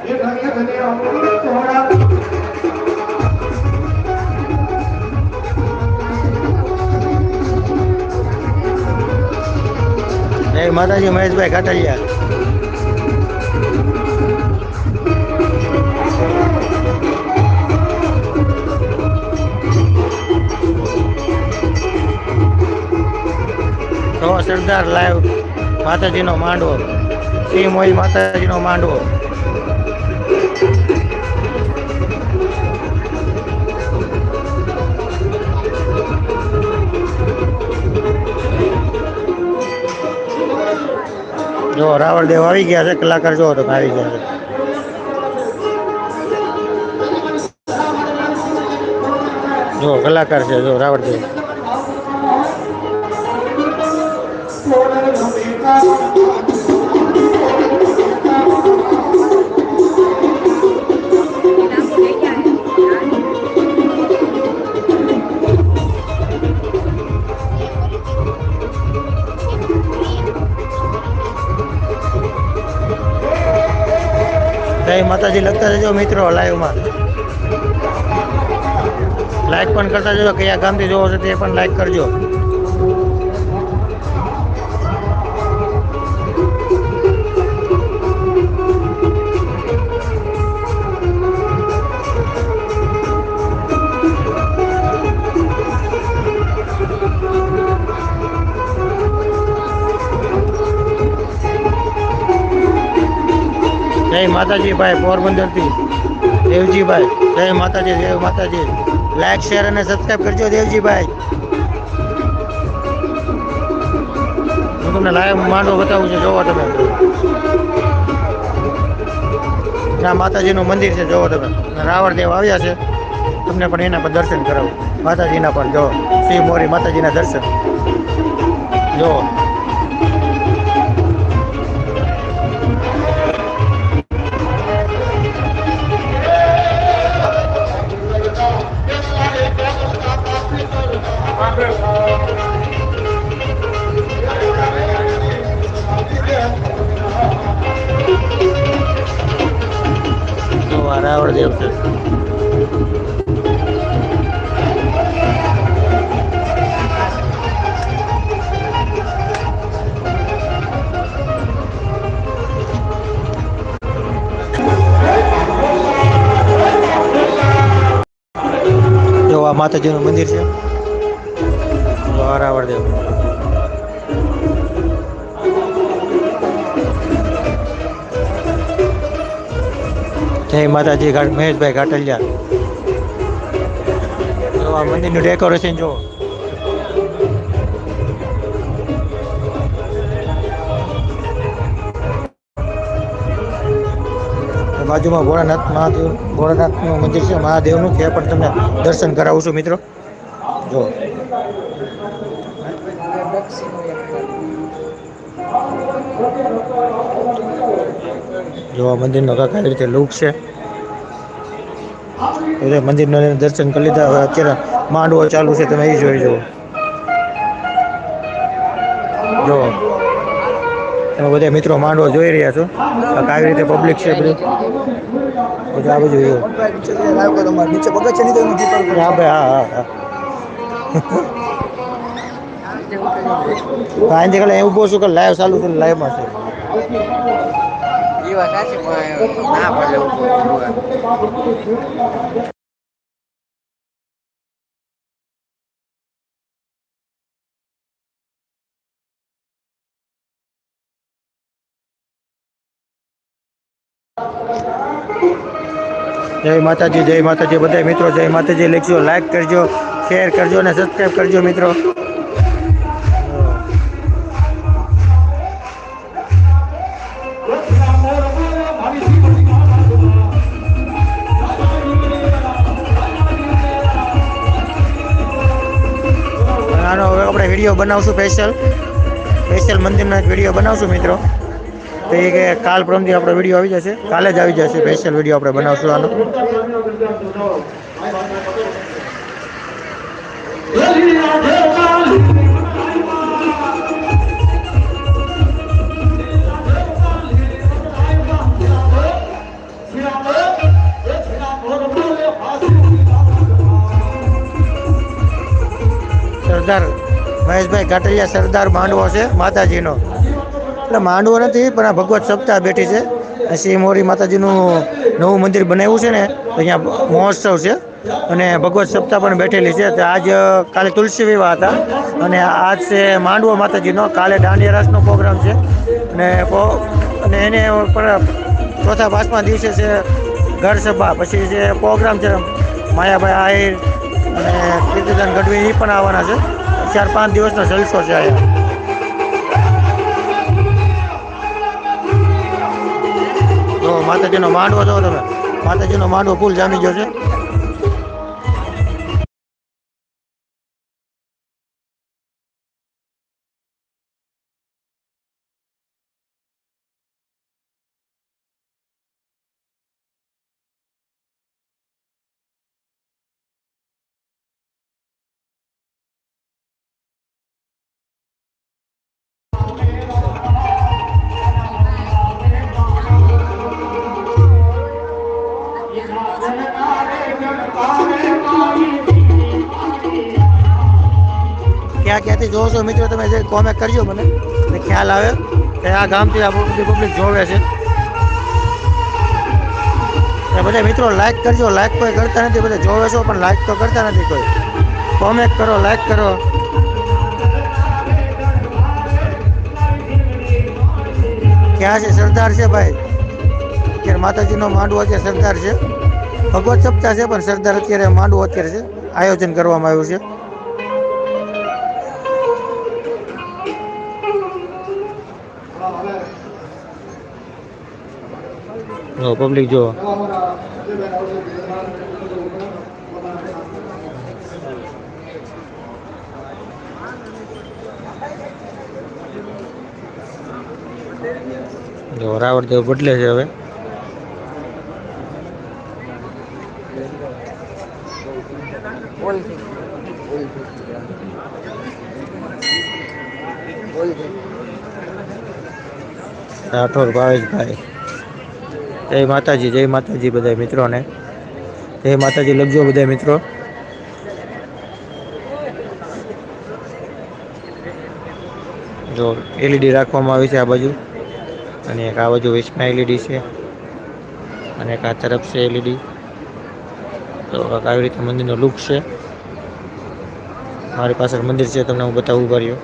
જય માતાજી મહેશભાઈ કાટડિયા તો સરદાર લાઈવ માતાજીનો માંડવો. શ્રી મોઈ માતાજીનો માંડવો. જો રાવણ દેવ આવી ગયા છે, કલાકાર જો તમે આવી ગયા છે. જો કલાકાર છે, જો રાવણ જય માતાજી લખતા જજો મિત્રો લાઈવમાં લાઈક પણ કરતા જજો કયા ગામથી જોવો છો તે પણ લાઈક કરજો. જય માતાજી ભાઈ, પોરબંદરથી. દેવજીભાઈ, જય માતાજી, દેવ માતાજી. લાઈક શેર અને સબસ્ક્રાઈબ કરજો દેવજીભાઈ. હું તમને લાઈવ માંડો બતાવું છું, જોવો તમે. ત્યાં માતાજીનું મંદિર છે, જોવો તમે. અને રાવણ દેવ આવ્યા છે. તમને પણ એના પર દર્શન કરાવું. માતાજીના પણ, જો. શ્રી મોરી માતાજીના દર્શન. જો આ રાવણ દેવ છે જો આ માતાજીનું મંદિર છે. વારાવર દેવ. જય માતાજી ઘાટ મહેશભાઈ ઘાટલિયા. આ મંદિરનું ડેકોરેશન જો બાજુમાં ભોળાનાથ મહાદેવ ભોળાનાથનું મંદિર છે, મહાદેવનું. ત્યાં પણ તમને દર્શન કરાવું છું મિત્રો. જો જો આ મંદિરનો આવી રીતે લુક છે. મંદિરના દર્શન કરી લીધા. હવે અત્યારે માંડવો ચાલુ છે, તમે એ જોઈ જુઓ. જો. તમે બધા મિત્રો માંડવો જોઈ રહ્યા છો. કઈ રીતે પબ્લિક છે બધું. બધું આ બધું હા, ભાઈ, હા હા હા. આજે કાલે એવું છું કે લાઈવ ચાલુ છે લાઈવમાં છે. એ વાત સાચી પણ ના પડે જય માતાજી જય માતાજી. બધા મિત્રો, જય માતાજી. લખજો લાઈક કરજો શેર કરજો અને સબસ્ક્રાઈબ કરજો મિત્રો. વીડિયો બનાવશું સ્પેશિયલ સ્પેશિયલ મંદિરનો એક વીડિયો બનાવશું મિત્રો. તો એ કે કાલ પરમથી આપણો વીડિયો આવી જશે. કાલે જ આવી જશે સ્પેશિયલ વીડિયો આપણે બનાવશું આનો. સરદાર મહેશભાઈ ઘાટલિયા સરદાર માંડવો છે, માતાજીનો. એટલે માંડવો નથી, પણ આ ભગવત સપ્તાહ બેઠી છે. શ્રી મોરી માતાજીનું નવું મંદિર બનાવ્યું છે ને, અહીંયા મહોત્સવ છે. અને ભગવત સપ્તાહ પણ બેઠેલી છે. તો આજ કાલે તુલસી વિવાહ હતા. અને આજ છે માંડવો માતાજીનો. કાલે દાંડિયા રાસનો પ્રોગ્રામ છે. અને અને એને પણ ચોથા પાંચમા દિવસે છે ઘર સભા. પછી જે પ્રોગ્રામ છે, માયાભાઈ આહિર અને કીર્તિદાન ગઢવી, એ પણ આવવાના છે. ચાર પાંચ દિવસનો જલસો છે જો માતાજીનો માંડવો જો તમે. માતાજીનો માંડવો ફૂલ જામી ગયો છે. ક્યાં ક્યાંથી જોવો છો મિત્રો? તમે જે કોમેન્ટ કરજો મને. ખ્યાલ આવે કે આ ગામથી આ બધી પબ્લિક જોવે છે. બધા મિત્રો લાઈક કરજો. લાઈક કોઈ કરતા નથી, બધા જોવે છો, પણ લાઈક તો કરતા નથી કોઈ. કોમેન્ટ કરો લાઈક કરો. ક્યાં છે? સરદાર છે ભાઈ? અત્યારે માતાજીનો માંડવો અત્યારે સરદાર છે. ભગવત સપ્તાહ છે, પણ સરદાર અત્યારે માંડવો અત્યારે છે. આયોજન કરવામાં આવ્યું છે. પબ્લિક જો. જો રાવણ દેવ બદલે છે હવે. રાઠોડ ભાવેશભાઈ. જય માતાજી જય માતાજી બધા મિત્રોને. જય માતાજી, લખજો બધા મિત્રો. જો એલઈડી રાખવામાં આવી છે આ બાજુ. અને એક આ બાજુ વેસ્ટમાં એલઈડી છે. અને એક આ તરફ છે એલઈડી તો આવી રીતે મંદિરનો લુક છે. મારી પાછળ મંદિર છે, તમને હું બતાવું રહ્યો.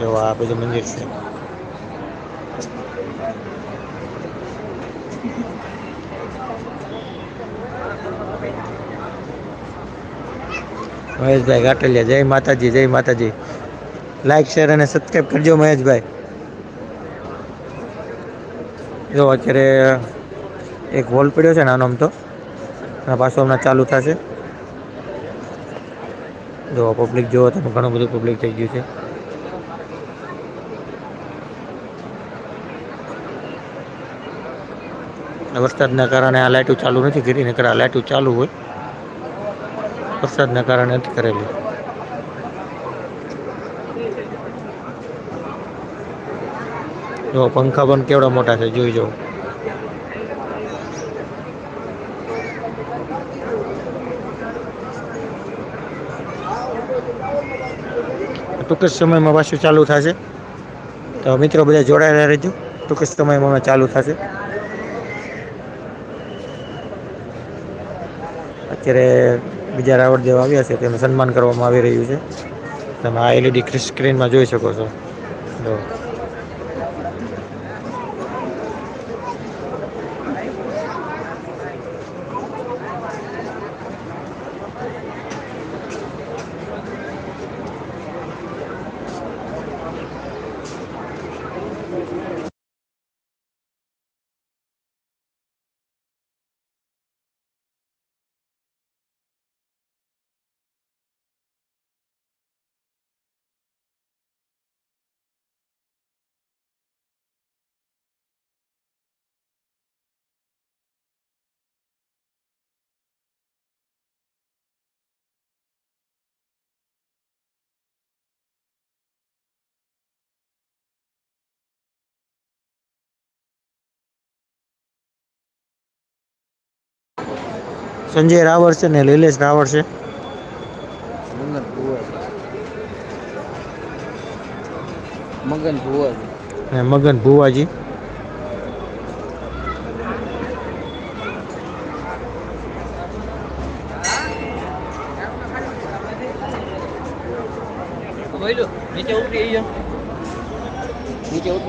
જો આ બધું મંદિર છે. મહેશભાઈ ગાટલિયા જય માતાજી જય માતાજી. લાઈક શેર અને સબસ્ક્રાઈબ કરજો મહેશભાઈ. જો, અત્યારે એક હોલ પડ્યો છે નાનો આમ તો. પાછો હમણાં ચાલુ થશે. જો પબ્લિક જોવો તમે, ઘણું બધું પબ્લિક થઈ ગયું છે. વરસાદના કારણે આ લાઇટો ચાલુ નથી કરી, નકર આ લાઇટો ચાલુ હોય. વરસાદના કારણે નથી કરેલી. જો પંખા પણ કેવડા મોટા છે, જોઈ જાઓ ટૂંક જ સમયમાં પાછું ચાલુ થશે. તો મિત્રો બધા જોડાયેલા રહેજો. ટૂંક જ સમયમાં ચાલુ થશે. અત્યારે બીજા રાવણ જેવા આવ્યા છે, તેનું સન્માન કરવામાં આવી રહ્યું છે. તમે આ એલઈડી સ્ક્રીનમાં જોઈ શકો છો. જો સંજય રાવળ છે ને નિલેશ રાવળ છે. મગન ભુવાજી મગન ભુવાજી. નીચે મગન ભુવાજી નીચે ઉતરી